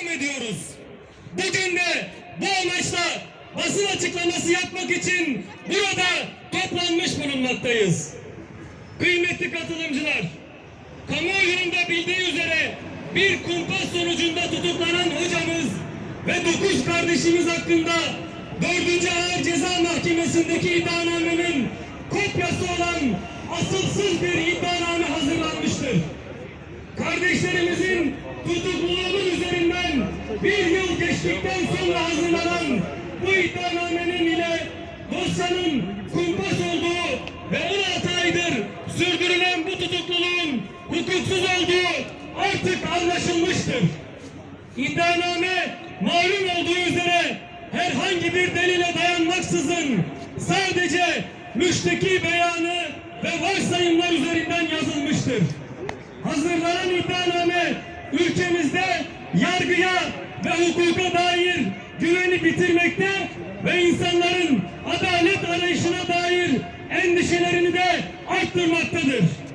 devam ediyoruz. Bugün de bu amaçla basın açıklaması yapmak için burada toplanmış bulunmaktayız. Kıymetli katılımcılar, kamuoyunun da bildiği üzere bir kumpas sonucunda tutuklanan hocamız ve dokuz kardeşimiz hakkında 4. Ağır Ceza Mahkemesi'ndeki iddianamenin kopyası olan asılsız bir iddianame hazırlanmıştır. Kardeşlerimizin üzerinden bir yıl geçtikten sonra hazırlanan bu iddianamenin ile dosyanın kumpas olduğu ve 16 aydır sürdürülen bu tutukluluğun hukuksuz olduğu artık anlaşılmıştır. İddianame malum olduğu üzere herhangi bir delile dayanmaksızın sadece müşteki beyanı ve varsayımlar üzerinden yazılmıştır. Hazırlanan iddianame ülkemizde yargıya ve hukuka dair güveni bitirmekte ve insanların adalet arayışına dair endişelerini de arttırmaktadır.